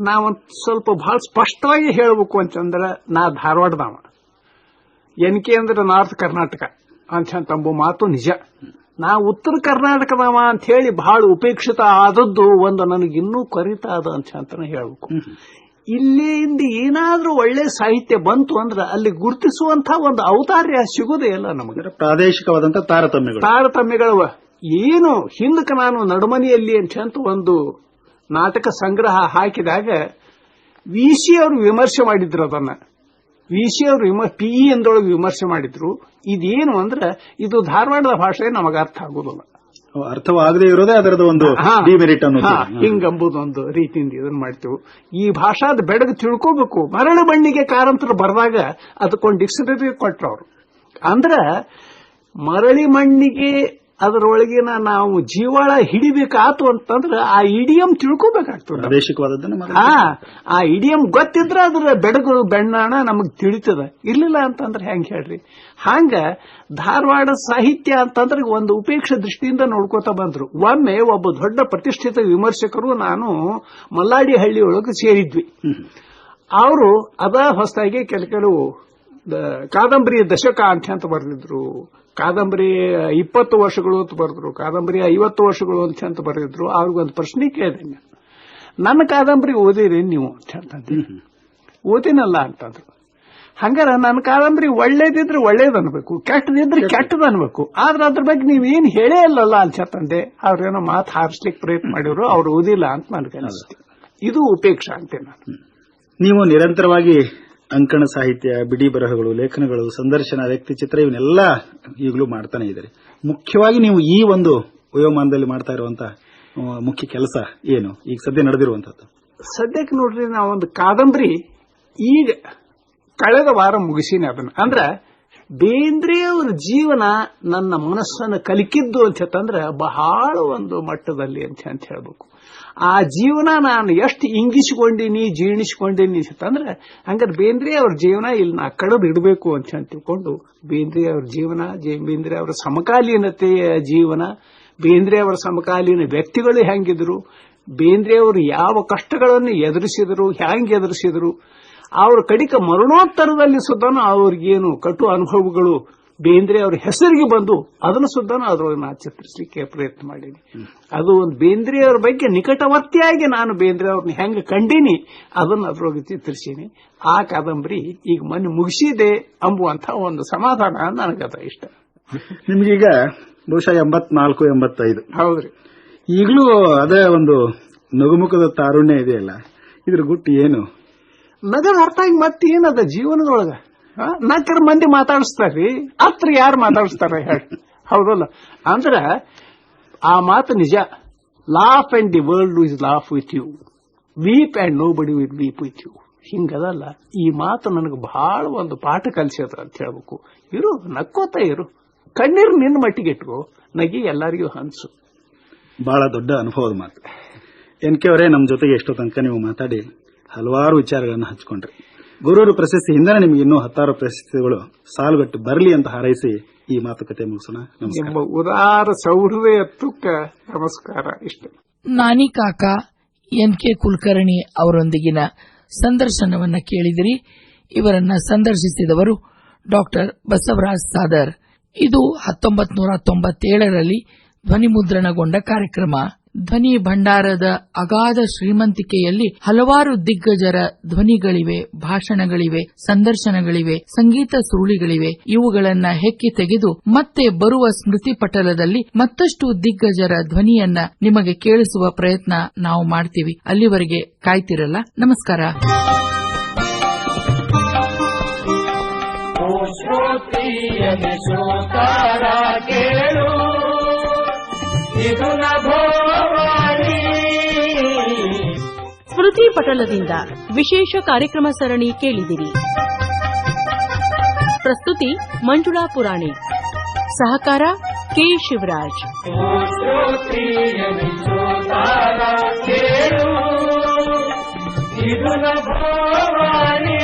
ನಾವೊಂದ್ ಸ್ವಲ್ಪ ಬಹಳ ಸ್ಪಷ್ಟವಾಗಿ ಹೇಳಬೇಕು ಅಂತಂದ್ರೆ ನಾ ಧಾರವಾಡದವ. ಎನ್ ಕೆ ಅಂದ್ರೆ ನಾರ್ತ್ ಕರ್ನಾಟಕ. ಅಂತ ಮಾತು ನಿಜ. ನಾ ಉತ್ತರ ಕರ್ನಾಟಕದವ ಅಂತ ಹೇಳಿ ಬಹಳ ಉಪೇಕ್ಷಿತ ಆದದ್ದು ಒಂದು ನನಗಿನ್ನೂ ಕೊರಿತಾ ಅದ ಅಂತ ಅಂತಾನೆ ಹೇಳಬೇಕು. ಇಲ್ಲಿಂದ ಏನಾದರೂ ಒಳ್ಳೆ ಸಾಹಿತ್ಯ ಬಂತು ಅಂದ್ರೆ ಅಲ್ಲಿ ಗುರುತಿಸುವಂತ ಒಂದು ಔದಾರ್ಯ ಸಿಗೋದೇ ಇಲ್ಲ ನಮಗೆ. ಪ್ರಾದೇಶಿಕವಾದಂತಹ ತಾರತಮ್ಯ ತಾರತಮ್ಯಗಳು. ಏನು ಹಿಂದಕ್ಕೆ ನಾನು ನಡುಮನೆಯಲ್ಲಿ ಅಂತ ಒಂದು ನಾಟಕ ಸಂಗ್ರಹ ಹಾಕಿದಾಗ ವಿ ಸಿ ಅವರು ವಿಮರ್ಶೆ ಮಾಡಿದ್ರು ಅದನ್ನ. ವಿಸಿ ಅವರು ವಿಮರ್ ಇ ಎಂದೊಳಗೆ ವಿಮರ್ಶೆ ಮಾಡಿದ್ರು. ಇದೇನು ಅಂದ್ರೆ ಇದು ಧಾರವಾಡದ ಭಾಷೆ ನಮಗೆ ಅರ್ಥ ಆಗೋದಿಲ್ಲ. ಅರ್ಥವಾಗದೇ ಇರೋದೇ ಅದರದ ಒಂದು. ಡಿಮೆರಿಟ್ ಅನ್ನೋದು. ಹಿಂಗಂಬುದು ಒಂದು ರೀತಿಯಿಂದ ಇದನ್ನ ಮಾಡ್ತೇವೆ. ಈ ಭಾಷಾದ ಬೆಡಗ ತಿಳ್ಕೋಬೇಕು. ಮರಳು ಬಣ್ಣಿಗೆ ಕಾರಂತರ ಬರೆದಾಗ ಅದಕ್ಕೊಂದು ಡಿಕ್ಷನರಿ ಕೊಟ್ರು ಅವರು. ಅಂದ್ರ ಮರಳಿ ಮಣ್ಣಿಗೆ ಅದರೊಳಗಿನ ನಾವು ಜೀವಾಳ ಹಿಡಿಬೇಕಾತು ಅಂತಂದ್ರೆ ಆ ಇಡಿಯಂ ತಿಳ್ಕೋಬೇಕಾಗ್ತದೆ. ಹಾ ಆ ಇಡಿಯಂ ಗೊತ್ತಿದ್ರೆ ಅದ್ರ ಬೆಡಗು ಬೆಣ್ಣಾಣ ನಮಗ್ ತಿಳಿತದ. ಇರ್ಲಿಲ್ಲ ಅಂತಂದ್ರೆ ಹೆಂಗ್ ಹೇಳ್ರಿ? ಹಂಗ ಧಾರವಾಡ ಸಾಹಿತ್ಯ ಅಂತಂದ್ರೆ ಒಂದು ಉಪೇಕ್ಷ ದೃಷ್ಟಿಯಿಂದ ನೋಡ್ಕೋತಾ ಬಂದ್ರು. ಒಮ್ಮೆ ಒಬ್ಬ ದೊಡ್ಡ ಪ್ರತಿಷ್ಠಿತ ವಿಮರ್ಶಕರು ನಾನು ಮಲ್ಲಾಡಿ ಹಳ್ಳಿ ಒಳಗೆ ಸೇರಿದ್ವಿ. ಅವರು ಅದ ಹೊಸದಾಗಿ ಕೆಲ ಕೆಲವು ಕಾದಂಬರಿಯ ಕಾದಂಬರಿ ದಶಕ ಅಂತ ಅಂತ ಬರೆದಿದ್ರು. ಕಾದಂಬರಿ ಇಪ್ಪತ್ತು ವರ್ಷಗಳು ಅಂತ ಬರೆದ್ರು ಕಾದಂಬರಿ ಐವತ್ತು ವರ್ಷಗಳು ಅಂತ ಅಂತ ಬರೆದಿದ್ರು ಅವ್ರಿಗೊಂದು ಪ್ರಶ್ನೆ ಕೇಳಿದೆ ನಾನು. ನನ್ನ ಕಾದಂಬರಿ ಓದಿರಿ ನೀವು ಅಂತ ಹೇಳ್ತಂದೆ. ಓದಿನಲ್ಲ ಅಂತಂದ್ರು. ಹಂಗಾರ ನನ್ನ ಕಾದಂಬರಿ ಒಳ್ಳೇದಿದ್ರೆ ಒಳ್ಳೇದು ಅನ್ಬೇಕು ಕೆಟ್ಟದಿದ್ರೆ ಕೆಟ್ಟದು ಅನ್ಬೇಕು ಆದ್ರೆ ಅದ್ರ ಬಗ್ಗೆ ನೀವೇನ್ ಹೇಳೇ ಇಲ್ಲಲ್ಲ ಅಂತ ಹೇಳ್ತಂದೆ. ಅವ್ರೇನೋ ಮಾತು ಹಾರಿಸ್ಲಿಕ್ಕೆ ಪ್ರಯತ್ನ ಮಾಡಿದ್ರು ಅವ್ರು ಓದಿಲ್ಲ ಅಂತ ನನಗೆ ಅನಿಸ್ತು. ಇದು ಉಪೇಕ್ಷ ಅಂತೆ ನಾನು. ನೀವು ನಿರಂತರವಾಗಿ ಅಂಕಣ ಸಾಹಿತ್ಯ, ಬಿಡಿ ಬರಹಗಳು, ಲೇಖನಗಳು, ಸಂದರ್ಶನ, ವ್ಯಕ್ತಿ ಚಿತ್ರ ಇವನ್ನೆಲ್ಲ ಈಗಲೂ ಮಾಡ್ತಾನೆ ಇದ್ದಾರೆ. ಮುಖ್ಯವಾಗಿ ನೀವು ಈ ಒಂದು ವಯೋಮಾನದಲ್ಲಿ ಮಾಡ್ತಾ ಇರುವಂತಹ ಮುಖ್ಯ ಕೆಲಸ ಏನು? ಈಗ ಸದ್ಯ ನಡೆದಿರುವಂತದ್ದು ಸದ್ಯಕ್ಕೆ ನೋಡ್ರಿ ಒಂದು ಕಾದಂಬರಿ ಈಗ ಕಳೆದ ವಾರ ಮುಗಿಸಿನಿ ಅದನ್ನ. ಅಂದ್ರೆ ಬೇಂದ್ರೆಯವರ ಜೀವನ ನನ್ನ ಮನಸ್ಸನ್ನು ಕಲಿಕಿದ್ದು ಅಂತ ಹೇಳ್ತಂದ್ರೆ ಬಹಳ ಒಂದು ಮಟ್ಟದಲ್ಲಿ ಅಂತ ಅಂತ ಹೇಳ್ಬೇಕು. ಆ ಜೀವನ ನಾನು ಎಷ್ಟು ಇಂಗಿಸಿಕೊಂಡಿನಿ, ಜೀರ್ಣಿಸಿಕೊಂಡಿನಿ ಅಂತಂದ್ರೆ ಹಂಗಾರೆ ಬೇಂದ್ರೆ ಅವ್ರ ಜೀವನ ಇಲ್ಲಿ ನಾ ಕಡದು ಇಡಬೇಕು ಅಂತ ತಿಳ್ಕೊಂಡು, ಬೇಂದ್ರೆ ಅವ್ರ ಜೀವನ ಬೇಂದ್ರೆ ಅವರ ಸಮಕಾಲೀನತೆಯ ಜೀವನ, ಬೇಂದ್ರೆ ಅವರ ಸಮಕಾಲೀನ ವ್ಯಕ್ತಿಗಳು ಹೆಂಗಿದ್ರು, ಬೇಂದ್ರೆ ಅವರು ಯಾವ ಕಷ್ಟಗಳನ್ನು ಎದುರಿಸಿದರು, ಹ್ಯಾಂಗ್ ಎದುರಿಸಿದ್ರು, ಅವ್ರ ಕಡಿಕ ಮರಣೋತ್ತರದಲ್ಲಿ ಸುದ್ದಾನು ಅವ್ರಿಗೇನು ಕಟು ಅನುಭವಗಳು ಬೇಂದ್ರೆ ಅವ್ರ ಹೆಸರಿಗೆ ಬಂದು ಅದನ್ನು ಸುದ್ದ ಅದ್ರೊಳಗೆ ನಾ ಚಿತ್ರಿಸಲಿಕ್ಕೆ ಪ್ರಯತ್ನ ಮಾಡೀನಿ. ಅದು ಒಂದು ಬೇಂದ್ರೆ ಅವ್ರ ಬಗ್ಗೆ ನಿಕಟವರ್ತಿಯಾಗಿ ನಾನು ಬೇಂದ್ರೆ ಅವ್ರನ್ನ ಹೆಂಗೆ ಕಂಡೀನಿ ಅದನ್ನು ಅದ್ರೊಳಗೆ ಚಿತ್ರಿಸೀನಿ. ಆ ಕಾದಂಬರಿ ಈಗ ಮೊನ್ನೆ ಮುಗಿಸಿದೆ ಅಂಬುವಂತಹ ಒಂದು ಸಮಾಧಾನ ನನಗದ ಇಷ್ಟ. ನಿಮಗೀಗ ಬಹುಶಃ ಎಂಬತ್ನಾಲ್ಕು ಎಂಬತ್ತೈದು. ಹೌದ್ರಿ. ಈಗಲೂ ಅದೇ ಒಂದು ನಗುಮುಖದ ತಾರುಣ್ಯ ಇದೆಯಲ್ಲ ಇದ್ರ ಗುಟ್ಟು ಏನು? ನಗರ ಅರ್ಥ ಆಗಿ ಮತ್ತೆ ಏನದ ಜೀವನದೊಳಗ? ಆ? ನಾಲ್ಕರ ಮಂದಿ ಮಾತಾಡಿಸ್ತಾರ್ರಿ ಅತ್ರ ಯಾರು ಮಾತಾಡಿಸ್ತಾರೆ ಹೇಳಿ. ಹೌದಲ್ಲ? ಅಂದ್ರೆ ಆ ಮಾತು ನಿಜ. Laugh and the world is laugh with you weep and nobody with weep with you ಹಿಂಗದಲ್ಲ? ಈ ಮಾತು ನನಗೆ ಬಹಳ ಒಂದು ಪಾಠ ಕಲಿಸಿದ್ರ ಅಂತ ಹೇಳ್ಬೇಕು. ಇರು, ನಕ್ಕೋತ ಇರು. ಕಣ್ಣೀರು ನಿನ್ನ ಮಟ್ಟಿಗೆ ಇಟ್ಕೋ. ನಗಿ ಎಲ್ಲರಿಗೂ ಹಂಚು ಬಹಳ ದೊಡ್ಡ ಅನುಭವದ ಮಾತು. ಎನ್ ಕೆ ಅವರೇ ನಮ್ಮ ಜೊತೆಗೆ ಎಷ್ಟೋ ತನಕ ನೀವು ಮಾತಾಡಿ ಹಲವಾರು ವಿಚಾರಗಳನ್ನು ಹಂಚಿಕೊಂಡ್ರಿ. ಗುರುವರು ಪ್ರಶಸ್ತಿ ಹಿಂದೆ ನಿಮ್ಗೆ ಇನ್ನೂ ಹತ್ತಾರು ಪ್ರಶಸ್ತಿಗಳು ಸಾಲುಗಟ್ಟು ಬರಲಿ ಅಂತ ಹಾರೈಸಿ ಈ ಮಾತುಕತೆ ಮುಗಿಸೋಣ. ನಮಸ್ಕಾರ. ನಿಮ್ಮ ಉದಾರ ಸೌಹೃದಯತ್ವಕ್ಕ ನಮಸ್ಕಾರ ಇಷ್ಟ. ನಾನಿ ಕಾಕಾ ಎನ್ ಕೆ ಕುಲಕರ್ಣಿ ಅವರೊಂದಿಗಿನ ಸಂದರ್ಶನವನ್ನ ಕೇಳಿದಿರಿ. ಇವರನ್ನ ಸಂದರ್ಶಿಸಿದವರು ಡಾಕ್ಟರ್ ಬಸವರಾಜ್ ಸಾದರ್. ಇದು ಹತ್ತೊಂಬತ್ತು ನೂರ ತೊಂಬತ್ತೇಳರಲ್ಲಿ ಧ್ವನಿಮುದ್ರಣಗೊಂಡ ಕಾರ್ಯಕ್ರಮ. ಧ್ವನಿ ಭಂಡಾರದ ಅಗಾಧ ಶ್ರೀಮಂತಿಕೆಯಲ್ಲಿ ಹಲವಾರು ದಿಗ್ಗಜರ ಧ್ವನಿಗಳಿವೆ, ಭಾಷಣಗಳಿವೆ, ಸಂದರ್ಶನಗಳಿವೆ, ಸಂಗೀತ ಸುರುಳಿಗಳಿವೆ. ಇವುಗಳನ್ನ ಹೆಕ್ಕಿ ತೆಗೆದು ಮತ್ತೆ ಬರುವ ಸ್ಮೃತಿ ಪಟಲದಲ್ಲಿ ಮತ್ತಷ್ಟು ದಿಗ್ಗಜರ ಧ್ವನಿಯನ್ನ ನಿಮಗೆ ಕೇಳಿಸುವ ಪ್ರಯತ್ನ ನಾವು ಮಾಡ್ತೀವಿ. ಅಲ್ಲಿವರೆಗೆ ಕಾಯ್ತಿರಲ್ಲ. ನಮಸ್ಕಾರ. ಸ್ಮೃತಿ ಪಟಲದಿಂದ ವಿಶೇಷ ಕಾರ್ಯಕ್ರಮ ಸರಣಿ ಕೇಳಿದಿರಿ. ಪ್ರಸ್ತುತಿ ಮಂಜುಳಾ ಪುರಾಣಿ. ಸಹಕಾರ ಕೆ. ಶಿವರಾಜ್. ನಾನು